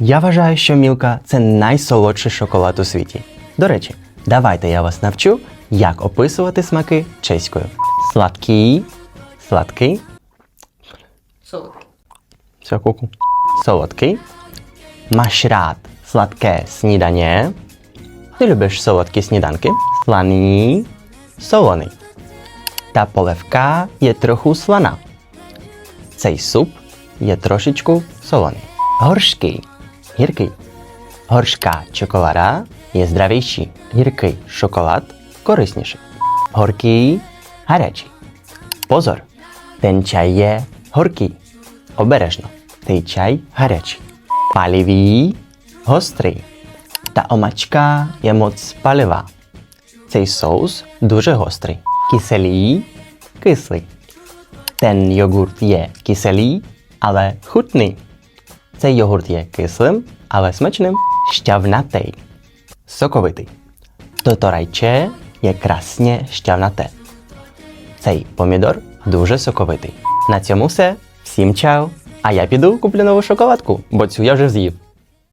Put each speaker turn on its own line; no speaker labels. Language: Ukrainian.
Я вважаю, що мілка це найсолодший шоколад у світі. До речі, давайте я вас навчу, як описувати смаки чеською. Сладкий, сладкий,
Солодкий.
все куку. Солодкий. Rád sladké snídaně? Ти любиш солодкі сніданки? Slaný, солоний. Та поливка є трохи слана. Цей суп є трошечку солоний. Горшкий, гіркий. Горшка чоколада є здравіший. Гіркий шоколад корисніший. Горкий, гарячий. Позор! Ten чай є горкий. Обережно. Цей чай гарячий. Палівий, гострий. Та омачка є моц палива. Цей соус дуже гострий. Киселий, кислий. Ten йогурт є киселий, але хутний. Цей йогурт є кислим, але смачним. Щавнатий. Соковитий. Toto райче є красне щавнате. Цей помідор дуже соковитий. На цьому все. Всім чао! А я піду куплю нову шоколадку, бо цю я вже з'їв.